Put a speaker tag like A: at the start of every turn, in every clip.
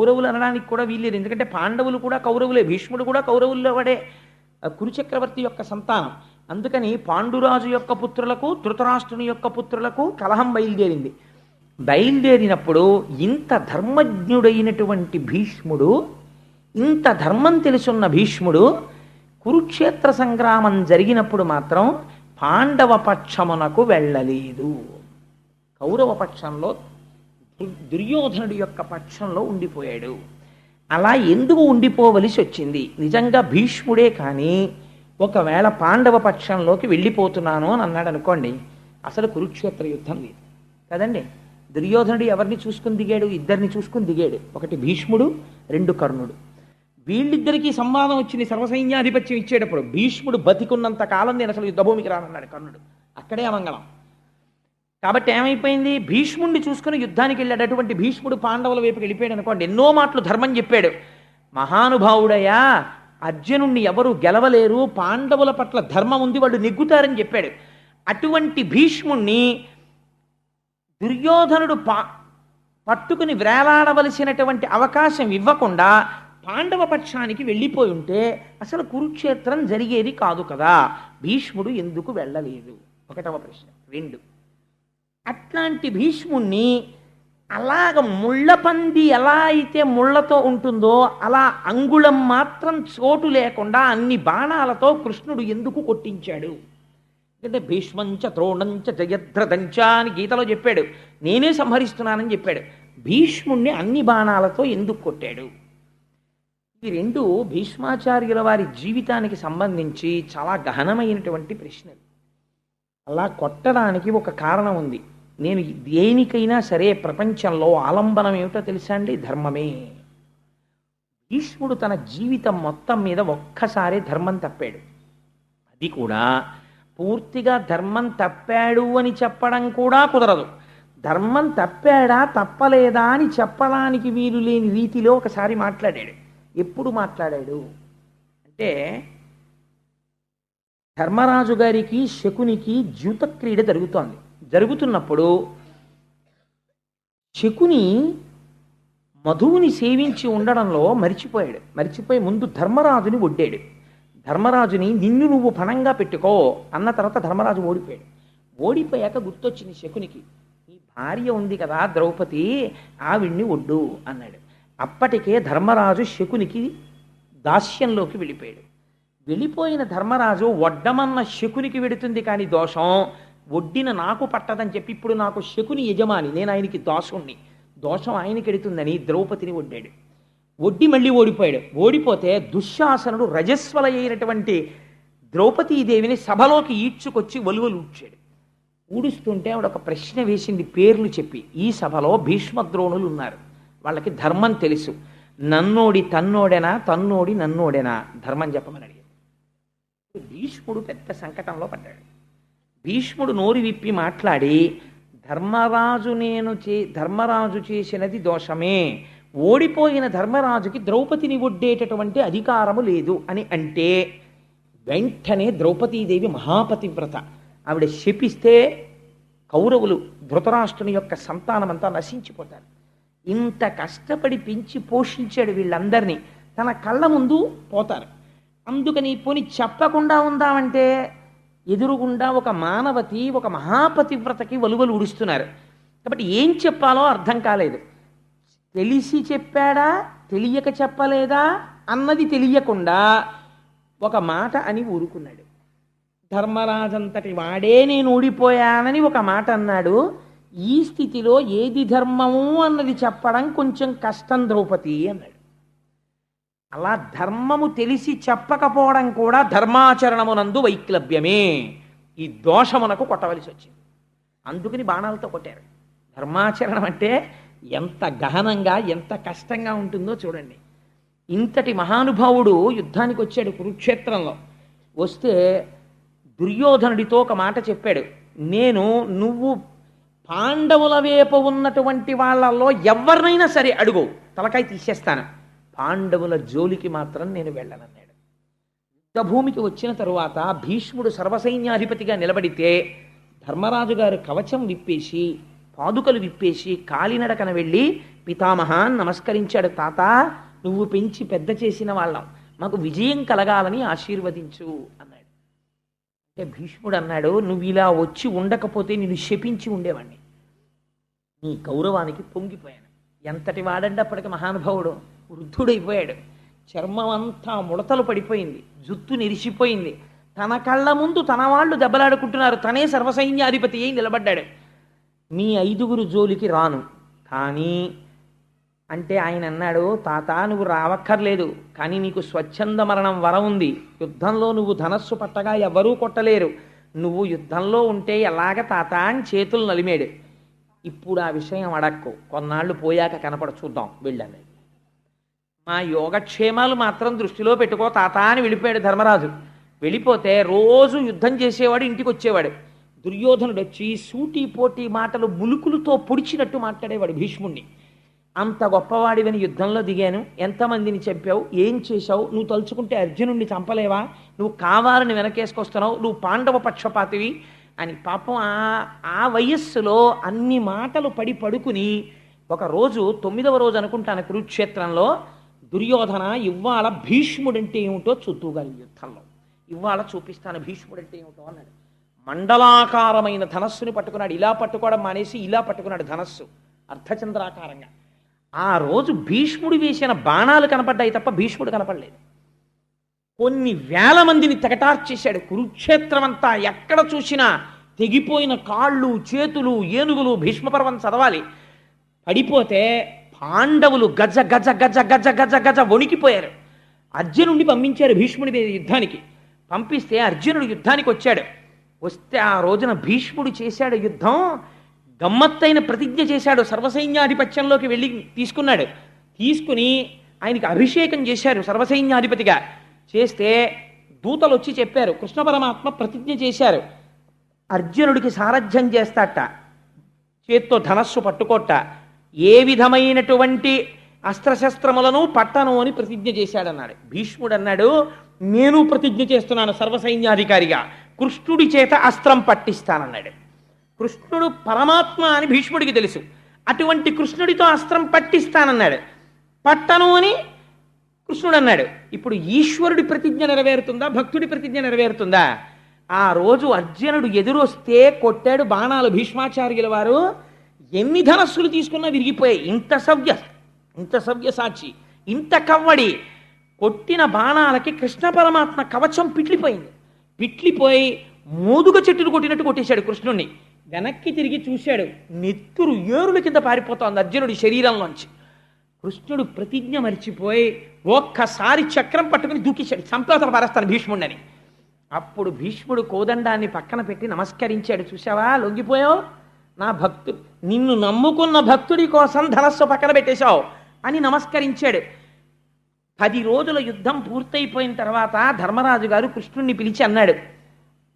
A: కౌరవులు అనడానికి కూడా వీల్లేదు. ఎందుకంటే పాండవులు కూడా కౌరవులే భీష్ముడు కూడా కౌరవుల్లో వాడే కురుచక్రవర్తి యొక్క సంతానం. అందుకని పాండురాజు యొక్క పుత్రులకు ధృతరాష్ట్రుని యొక్క పుత్రులకు కలహం బయలుదేరింది. బయలుదేరినప్పుడు ఇంత ధర్మజ్ఞుడైనటువంటి భీష్ముడు ఇంత ధర్మం తెలుసున్న భీష్ముడు కురుక్షేత్ర సంగ్రామం జరిగినప్పుడు మాత్రం పాండవ పక్షమునకు వెళ్ళలేదు. కౌరవ పక్షంలో దుర్యోధనుడి యొక్క పక్షంలో ఉండిపోయాడు. అలా ఎందుకు ఉండిపోవలసి వచ్చింది? నిజంగా భీష్ముడే కానీ ఒకవేళ పాండవ పక్షంలోకి వెళ్ళిపోతున్నాను అని అన్నాడు అనుకోండి అసలు కురుక్షేత్ర యుద్ధం లేదు. కదండి? దుర్యోధనుడు ఎవరిని చూసుకుని దిగాడు? ఇద్దరిని చూసుకుని దిగాడు. ఒకటి భీష్ముడు రెండు కర్ణుడు. వీళ్ళిద్దరికీ సంవాదం వచ్చింది సర్వసైన్యాధిపత్యం ఇచ్చేటప్పుడు. భీష్ముడు బతికున్నంత కాలం నేను అసలు యుద్ధభూమికి రానన్నాడు కర్ణుడు. అక్కడే అమంగళం. కాబట్టి ఏమైపోయింది? భీష్ముడిని చూసుకుని యుద్ధానికి వెళ్ళాడు. అటువంటి భీష్ముడు పాండవుల వైపుకి వెళ్ళిపోయాడు అనుకోండి. ఎన్నో మాటలు ధర్మం చెప్పాడు. మహానుభావుడయ్యా అర్జునుణ్ణి ఎవరు గెలవలేరు? పాండవుల పట్ల ధర్మం ఉంది వాళ్ళు నెగ్గుతారని చెప్పాడు. అటువంటి భీష్ముణ్ణి దుర్యోధనుడు పా పట్టుకుని వేలాడవలసినటువంటి అవకాశం ఇవ్వకుండా పాండవ పక్షానికి వెళ్ళిపోయి ఉంటే అసలు కురుక్షేత్రం జరిగేది కాదు కదా. భీష్ముడు ఎందుకు వెళ్ళలేదు? ఒకటవ ప్రశ్న. రెండు. అట్లాంటి భీష్ముణ్ణి అలాగ ముళ్ళపంది ఎలా అయితే ముళ్ళతో ఉంటుందో అలా అంగుళం మాత్రం చోటు లేకుండా అన్ని బాణాలతో కృష్ణుడు ఎందుకు కొట్టించాడు? ఎందుకంటే భీష్మంచ ద్రోణంచ జయద్రథంచ అని గీతలో చెప్పాడు. నేనే సంహరిస్తున్నానని చెప్పాడు. భీష్ముణ్ణి అన్ని బాణాలతో ఎందుకు కొట్టాడు? ఈ రెండు భీష్మాచార్యుల వారి జీవితానికి సంబంధించి చాలా గహనమైనటువంటి ప్రశ్నలు. అలా కొట్టడానికి ఒక కారణం ఉంది. నేను దేనికైనా సరే ప్రపంచంలో ఆలంబనం ఏమిటో తెలుసా అండి? ధర్మమే. భీష్ముడు తన జీవితం మొత్తం మీద ఒక్కసారి ధర్మం తప్పాడు. అది కూడా పూర్తిగా ధర్మం తప్పాడు అని చెప్పడం కూడా కుదరదు. ధర్మం తప్పాడా తప్పలేదా అని చెప్పడానికి వీలు లేని రీతిలో ఒకసారి మాట్లాడాడు. ఎప్పుడు మాట్లాడాడు? అంటే ధర్మరాజు గారికి శకునికి ద్యూత క్రీడ జరుగుతోంది. జరుగుతున్నప్పుడు శకుని మధువుని సేవించి ఉండడంలో మరిచిపోయాడు. మరిచిపోయి ముందు ధర్మరాజుని ఒడ్డాడు. ధర్మరాజుని నిన్ను నువ్వు పణంగా పెట్టుకో అన్న తర్వాత ధర్మరాజు ఓడిపోయాడు. ఓడిపోయాక గుర్తొచ్చింది శకునికి నీ భార్య ఉంది కదా ద్రౌపది ఆవిడ్ని ఒడ్డు అన్నాడు. అప్పటికే ధర్మరాజు శకునికి దాస్యంలోకి వెళ్ళిపోయాడు. వెళ్ళిపోయిన ధర్మరాజు వడ్డమన్న శకునికి వెడుతుంది కానీ దోషం. వడ్డిన నాకు పట్టదని చెప్పి ఇప్పుడు నాకు శకుని యజమాని నేను ఆయనకి దోషుణ్ణి. దోషం ఆయనకి ఎడుతుందని ద్రౌపదిని ఒడ్డాడు ఒడ్డి మళ్ళీ ఓడిపోయాడు. ఓడిపోతే దుశ్శాసనుడు రజస్వల అయినటువంటి ద్రౌపదీదేవిని సభలోకి ఈడ్చుకొచ్చి వలువలు ఊడ్చాడు. ఊడుస్తుంటే ఆవిడ ఒక ప్రశ్న వేసింది పేర్లు చెప్పి. ఈ సభలో భీష్మద్రోణులు ఉన్నారు. వాళ్ళకి ధర్మం తెలుసు. నన్నోడి తన్నోడెనా తన్నోడి నన్నోడెనా? ధర్మం చెప్పమని భీష్ముడు పెద్ద సంకటంలో పడ్డాడు. భీష్ముడు నోరు విప్పి మాట్లాడి ధర్మరాజు నేను చే ధర్మరాజు చేసినది దోషమే. ఓడిపోయిన ధర్మరాజుకి ద్రౌపదిని ఒడ్డేటటువంటి అధికారము లేదు అని అంటే వెంటనే ద్రౌపదీదేవి మహాపతివ్రత. ఆవిడ శపిస్తే కౌరవులు ధృతరాష్ట్రుని యొక్క సంతానమంతా నశించిపోతారు. ఇంత కష్టపడి పెంచి పోషించాడు వీళ్ళందరినీ. తన కళ్ళ ముందు పోతారు. అందుకని పోని చెప్పకుండా ఉందామంటే ఎదురుగుండా ఒక మానవతి ఒక మహాపతివ్రతకి వలువలు ఉడుస్తున్నారు కాబట్టి ఏం చెప్పాలో అర్థం కాలేదు. తెలిసి చెప్పాడా? తెలియక చెప్పలేదా? అన్నది తెలియకుండా ఒక మాట అని ఊరుకున్నాడు. ధర్మరాజంతటి వాడే నేను ఊడిపోయానని ఒక మాట అన్నాడు. ఈ స్థితిలో ఏది ధర్మము అన్నది చెప్పడం కొంచెం కష్టం ద్రౌపది అన్నాడు. అలా ధర్మము తెలిసి చెప్పకపోవడం కూడా ధర్మాచరణమునందు వైక్లభ్యమే ఈ దోషమునకు కొట్టవలసి వచ్చింది. అందుకని బాణాలతో కొట్టారు. ధర్మాచరణం అంటే ఎంత గహనంగా ఎంత కష్టంగా ఉంటుందో చూడండి. ఇంతటి మహానుభావుడు యుద్ధానికి వచ్చాడు కురుక్షేత్రంలో. వస్తే దుర్యోధనుడితో ఒక మాట చెప్పాడు. నేను నువ్వు పాండవుల వైపు ఉన్నటువంటి వాళ్ళల్లో ఎవరినైనా సరే అడుగు. తలకాయ తీసేస్తాను. పాండవుల జోలికి మాత్రం నేను వెళ్ళనన్నాడు. యుద్ధభూమికి వచ్చిన తరువాత భీష్ముడు సర్వసైన్యాధిపతిగా నిలబడితే ధర్మరాజు గారు కవచం విప్పేసి పాదుకలు విప్పేసి కాలినడకన వెళ్ళి పితామహాన్ నమస్కరించాడు తాత నువ్వు పెంచి పెద్ద చేసిన వాళ్ళం. మాకు విజయం కలగాలని ఆశీర్వదించు అన్నాడు. అంటే భీష్ముడు అన్నాడు నువ్వు ఇలా వచ్చి ఉండకపోతే నేను శపించి ఉండేవాడిని నీ గౌరవానికి పొంగిపోయాను. ఎంతటి వాడండి అప్పటికి మహానుభావుడు. వృద్ధుడైపోయాడు. చర్మం అంతా ముడతలు పడిపోయింది జుత్తు నిరిచిపోయింది తన కళ్ళ ముందు తన వాళ్ళు దెబ్బలాడుకుంటున్నారు. తనే సర్వసైన్యాధిపతి అయి నిలబడ్డాడు. మీ ఐదుగురు జోలికి రాను. కానీ అంటే ఆయన అన్నాడు తాత నువ్వు రావక్కర్లేదు. కానీ నీకు స్వచ్ఛంద మరణం వరం ఉంది. యుద్ధంలో నువ్వు ధనస్సు పట్టగా ఎవరూ కొట్టలేరు. నువ్వు యుద్ధంలో ఉంటే ఎలాగ తాత అని చేతులు నలిమాడు. ఇప్పుడు ఆ విషయం అడక్కు. కొన్నాళ్ళు పోయాక కనపడ చూద్దాం. వెళ్ళాను మా యోగక్షేమాలు మాత్రం దృష్టిలో పెట్టుకో తాత అని వెళ్ళిపోయాడు ధర్మరాజు. వెళ్ళిపోతే రోజు యుద్ధం చేసేవాడు ఇంటికి వచ్చేవాడు దుర్యోధనుడు వచ్చి సూటి పోటీ మాటలు ములుకులతో పొడిచినట్టు మాట్లాడేవాడు భీష్ముణ్ణి. అంత గొప్పవాడివని యుద్ధంలో దిగాను. ఎంతమందిని చెప్పావు ఏం చేశావు? నువ్వు తలుచుకుంటే అర్జునుడిని చంపలేవా? నువ్వు కావాలని వెనకేసుకొస్తున్నావు? నువ్వు పాండవ పక్షపాతివి? అని పాపం ఆ ఆ వయస్సులో అన్ని మాటలు పడి పడుకుని ఒక రోజు తొమ్మిదవ రోజు అనుకుంటాను కురుక్షేత్రంలో దుర్యోధన ఇవాళ భీష్ముడంటే ఏమిటో చూద్దుగాలి యుద్ధంలో. ఇవాళ చూపిస్తాను భీష్ముడంటే ఏమిటో అన్నాడు. మండలాకారమైన ధనస్సుని పట్టుకున్నాడు. ఇలా పట్టుకోవడం మానేసి ఇలా పట్టుకున్నాడు ధనస్సు. అర్ధచంద్రాకారంగా. ఆ రోజు భీష్ముడు వేసిన బాణాలు కనపడ్డాయి తప్ప భీష్ముడు కనపడలేదు. కొన్ని వేల మందిని తెగటార్చేశాడు. కురుక్షేత్రం అంతా ఎక్కడ చూసినా తెగిపోయిన కాళ్ళు చేతులు ఏనుగులు భీష్మపర్వం చదవాలి. పడిపోతే పాండవులు గజ గజ గజ గజ గజ గజ వణికిపోయారు. అర్జునుడిని పంపించారు భీష్ముడి మీద యుద్ధానికి. పంపిస్తే అర్జునుడు యుద్ధానికి వచ్చాడు. వస్తే ఆ రోజున భీష్ముడు చేశాడు యుద్ధం. గమ్మత్తైన ప్రతిజ్ఞ చేశాడు. సర్వసైన్యాధిపత్యంలోకి వెళ్ళి తీసుకున్నాడు. తీసుకుని ఆయనకి అభిషేకం చేశారు సర్వసైన్యాధిపతిగా. చేస్తే దూతలు వచ్చి చెప్పారు కృష్ణ పరమాత్మ ప్రతిజ్ఞ చేశారు. అర్జునుడికి సారథ్యం చేస్తాట. చేత్తో ధనస్సు పట్టుకోట. ఏ విధమైనటువంటి అస్త్రశస్త్రములను పట్టను అని ప్రతిజ్ఞ చేశాడన్నాడు. భీష్ముడు అన్నాడు నేను ప్రతిజ్ఞ చేస్తున్నాను సర్వసైన్యాధికారిగా కృష్ణుడి చేత అస్త్రం పట్టిస్తానన్నాడు. కృష్ణుడు పరమాత్మ అని భీష్ముడికి తెలుసు. అటువంటి కృష్ణుడితో అస్త్రం పట్టిస్తానన్నాడు. పట్టను అని కృష్ణుడు అన్నాడు ఇప్పుడు ఈశ్వరుడి ప్రతిజ్ఞ నెరవేరుతుందా? భక్తుడి ప్రతిజ్ఞ నెరవేరుతుందా? ఆ రోజు అర్జునుడు ఎదురొస్తే కొట్టాడు బాణాలు భీష్మాచార్యుల వారు. ఎన్ని ధనస్సులు తీసుకున్నా విరిగిపోయాయి ఇంత సవ్య ఇంత సవ్య సాక్షి ఇంత కవ్వడి కొట్టిన బాణాలకి కృష్ణ పరమాత్మ కవచం పిట్లిపోయింది. పిట్లిపోయి మోదుగ చెట్టును కొట్టినట్టు కొట్టేశాడు కృష్ణుణ్ణి. వెనక్కి తిరిగి చూశాడు. నెత్తురు ఏరుల కింద పారిపోతోంది అర్జునుడి శరీరంలోంచి. కృష్ణుడు ప్రతిజ్ఞ మరిచిపోయి ఒక్కసారి చక్రం పట్టుకుని దూకేశాడు. సంపేతలు పారేస్తాను భీష్ముడిని అప్పుడు భీష్ముడు కోదండాన్ని పక్కన పెట్టి నమస్కరించాడు. చూసావా లొంగిపోయావు? నా భక్తు నిన్ను నమ్ముకున్న భక్తుడి కోసం ధనస్సు పక్కన పెట్టేశావు అని నమస్కరించాడు. పది రోజుల యుద్ధం పూర్తయిపోయిన తర్వాత ధర్మరాజు గారు కృష్ణుణ్ణి పిలిచి అన్నాడు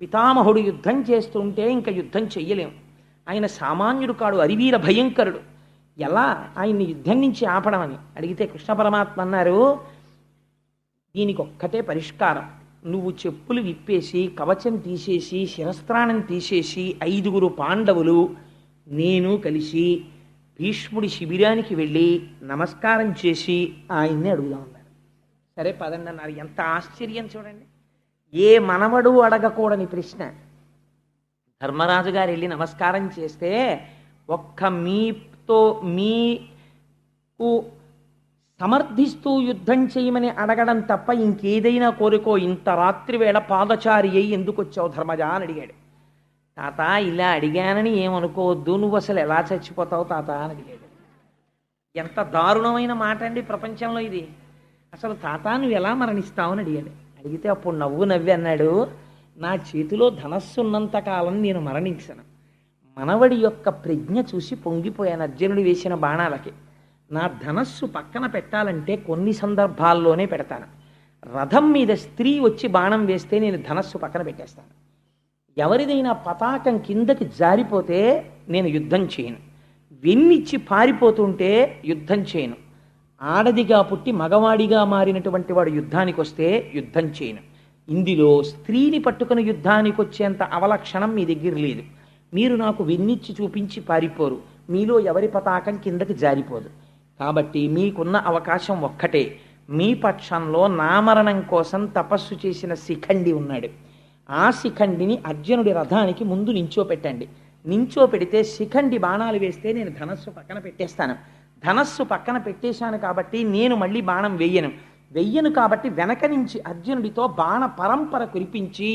A: పితామహుడు యుద్ధం చేస్తుంటే ఇంకా యుద్ధం చెయ్యలేము ఆయన సామాన్యుడు కాడు అరివీర భయంకరుడు. ఎలా ఆయన్ని యుద్ధం నుంచి ఆపడమని? అడిగితే కృష్ణ పరమాత్మ అన్నారు దీనికి ఒక్కటే పరిష్కారం. నువ్వు చెప్పులు విప్పేసి కవచం తీసేసి శిరస్త్రాణం తీసేసి ఐదుగురు పాండవులు నేను కలిసి భీష్ముడి శిబిరానికి వెళ్ళి నమస్కారం చేసి ఆయన్ని అడుగుదాం అన్నారు సరే పదండి అన్నారు. ఎంత ఆశ్చర్యం చూడండి. ఏ మనవడు అడగకూడని ప్రశ్న. ధర్మరాజు గారు వెళ్ళి నమస్కారం చేస్తే ఒక్క మీతో మీకు సమర్థిస్తూ యుద్ధం చేయమని అడగడం తప్ప ఇంకేదైనా కోరుకో ఇంత రాత్రి వేళ పాదచారి అయి ఎందుకు వచ్చావు ధర్మజా అని అడిగాడు. తాత ఇలా అడిగానని ఏమనుకోవద్దు. నువ్వు అసలు ఎలా చచ్చిపోతావు తాత అని అడిగాడు. ఎంత దారుణమైన మాట అండి ప్రపంచంలో ఇది. అసలు తాత నువ్వు ఎలా మరణిస్తావు అని అడిగాడు. అడిగితే అప్పుడు నవ్వు నవ్వి అన్నాడు నా చేతిలో ధనస్సు ఉన్నంత కాలం నేను మరణించను. మనవడి యొక్క ప్రజ్ఞ చూసి పొంగిపోయాను అర్జునుడు వేసిన బాణాలకి. నా ధనస్సు పక్కన పెట్టాలంటే కొన్ని సందర్భాల్లోనే పెడతాను. రథం మీద స్త్రీ వచ్చి బాణం వేస్తే నేను ధనస్సు పక్కన పెట్టేస్తాను. ఎవరిదైనా పతాకం కిందకి జారిపోతే నేను యుద్ధం చేయను. వెన్నిచ్చి పారిపోతుంటే యుద్ధం చేయను. ఆడదిగా పుట్టి మగవాడిగా మారినటువంటి వాడు యుద్ధానికి వస్తే యుద్ధం చేయను. ఇందులో స్త్రీని పట్టుకుని యుద్ధానికి వచ్చేంత అవలక్షణం మీ దగ్గర లేదు. మీరు నాకు వెన్నిచ్చి చూపించి పారిపోరు. మీలో ఎవరి పతాకం కిందకి జారిపోదు. కాబట్టి మీకున్న అవకాశం ఒక్కటే. మీ పక్షంలో నామరణం కోసం తపస్సు చేసిన శిఖండి ఉన్నాడు. ఆ శిఖండిని అర్జునుడి రథానికి ముందు నించోపెట్టండి. నించోపెడితే శిఖండి బాణాలు వేస్తే నేను ధనస్సు పక్కన పెట్టేస్తాను. ధనస్సు పక్కన పెట్టేశాను కాబట్టి నేను మళ్ళీ బాణం వెయ్యను వెయ్యను కాబట్టి వెనక నుంచి అర్జునుడితో బాణ పరంపర కురిపించి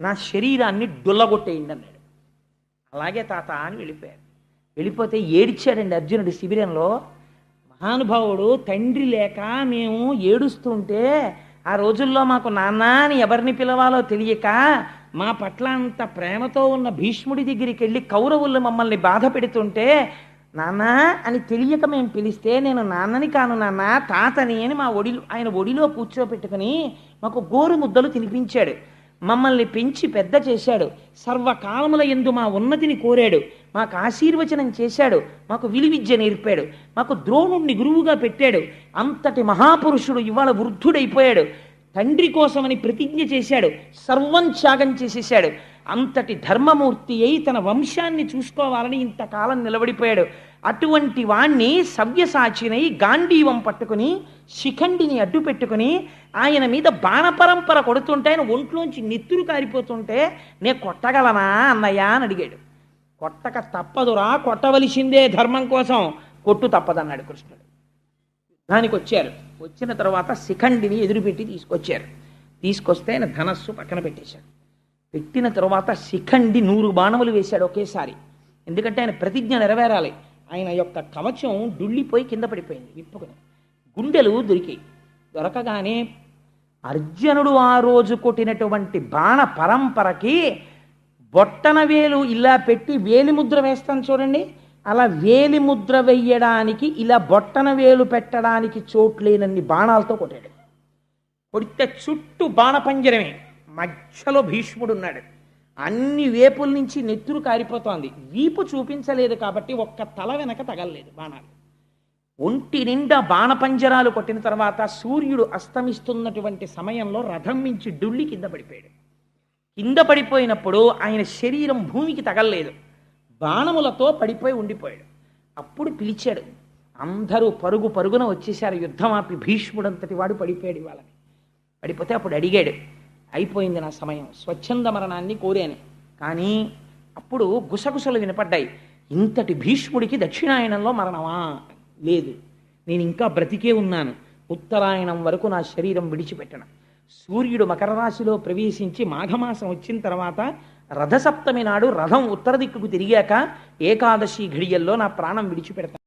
A: నా శరీరాన్ని డుల్లగొట్టేయండి అన్నాడు. అలాగే తాత అని వెళ్ళిపోయాడు వెళ్ళిపోతే ఏడిచాడండి అర్జునుడి శిబిరంలో మహానుభావుడు తండ్రి లేక మేము ఏడుస్తుంటే ఆ రోజుల్లో మాకు నాన్న అని ఎవరిని పిలవాలో తెలియక మా పట్ల అంత ప్రేమతో ఉన్న భీష్ముడి దగ్గరికి వెళ్ళి కౌరవులు మమ్మల్ని బాధ పెడుతుంటే నాన్న అని తెలియక మేము పిలిస్తే నేను నాన్నని కాను నాన్న తాతని అని మా ఒడిలో ఆయన ఒడిలో కూర్చోపెట్టుకుని మాకు గోరు ముద్దలు తినిపించాడు. మమ్మల్ని పెంచి పెద్ద చేశాడు. సర్వకాలముల ఎందు మా ఉన్నతిని కోరాడు. మాకు ఆశీర్వచనం చేశాడు. మాకు విలువిద్య నేర్పాడు. మాకు ద్రోణుణ్ణి గురువుగా పెట్టాడు. అంతటి మహాపురుషుడు ఇవాళ వృద్ధుడైపోయాడు. తండ్రి కోసమని ప్రతిజ్ఞ చేశాడు. సర్వం త్యాగం చేసేశాడు. అంతటి ధర్మమూర్తి అయి తన వంశాన్ని చూసుకోవాలని ఇంతకాలం నిలబడిపోయాడు. అటువంటి వాణ్ణి సవ్యసాచినై గాంధీవం పట్టుకుని శిఖండిని అడ్డు పెట్టుకుని ఆయన మీద బాణపరంపర కొడుతుంటే ఆయన ఒంట్లోంచి నెత్తురు కారిపోతుంటే నే కొట్టగలనా అన్నయ్య అని అడిగాడు. కొట్టక తప్పదురా కొట్టవలసిందే ధర్మం కోసం. కొట్టు తప్పదన్నాడు కృష్ణుడు. దానికి వచ్చారు. వచ్చిన తర్వాత శిఖండిని ఎదురుపెట్టి తీసుకొచ్చారు. తీసుకొస్తే ఆయన ధనస్సు పక్కన పెట్టేశాడు పెట్టిన తర్వాత శిఖండి నూరు బాణములు వేశాడు ఒకేసారి. ఎందుకంటే ఆయన ప్రతిజ్ఞ నెరవేరాలి. ఆయన యొక్క కవచం డుళ్ళిపోయి కింద పడిపోయింది విప్పుకొని. గుండెలు దొరికాయి. దొరకగానే అర్జునుడు ఆ రోజు కొట్టినటువంటి బాణ పరంపరకి బొట్టన వేలు ఇలా పెట్టి వేలి ముద్ర వేస్తాం చూడండి. అలా వేలి ముద్ర వెయ్యడానికి ఇలా బొట్టన వేలు పెట్టడానికి చోట్లేనన్ని బాణాలతో కొట్టాడు. కొడితే చుట్టూ బాణపంజరమే. మధ్యలో భీష్ముడు ఉన్నాడు అన్ని వేపుల నుంచి నెత్తురు కారిపోతోంది. వీపు చూపించలేదు కాబట్టి ఒక్క తల వెనక తగలలేదు బాణాలు. ఒంటి నిండా బాణపంజరాలు కొట్టిన తర్వాత సూర్యుడు అస్తమిస్తున్నటువంటి సమయంలో రథం మించి డుల్లి కింద పడిపోయాడు. కింద పడిపోయినప్పుడు ఆయన శరీరం భూమికి తగలలేదు. బాణములతో పడిపోయి ఉండిపోయాడు. అప్పుడు పిలిచాడు. అందరూ పరుగు పరుగున వచ్చేసారు యుద్ధం ఆపి భీష్ముడంతటి వాడు పడిపోయాడు ఇవాళని పడిపోతే అప్పుడు అడిగాడు అయిపోయింది నా సమయం. స్వచ్ఛంద మరణాన్ని కోరాను. కానీ అప్పుడు గుసగుసలు వినపడ్డాయి. ఇంతటి భీష్ముడికి దక్షిణాయనంలో మరణమా? లేదు. నేను ఇంకా బ్రతికే ఉన్నాను. ఉత్తరాయణం వరకు నా శరీరం విడిచిపెట్టను. సూర్యుడు మకర రాశిలో ప్రవేశించి మాఘమాసం వచ్చిన తర్వాత రథసప్తమి నాడు రథం ఉత్తర దిక్కుకు తిరిగాక ఏకాదశి ఘడియల్లో నా ప్రాణం విడిచిపెడతాను.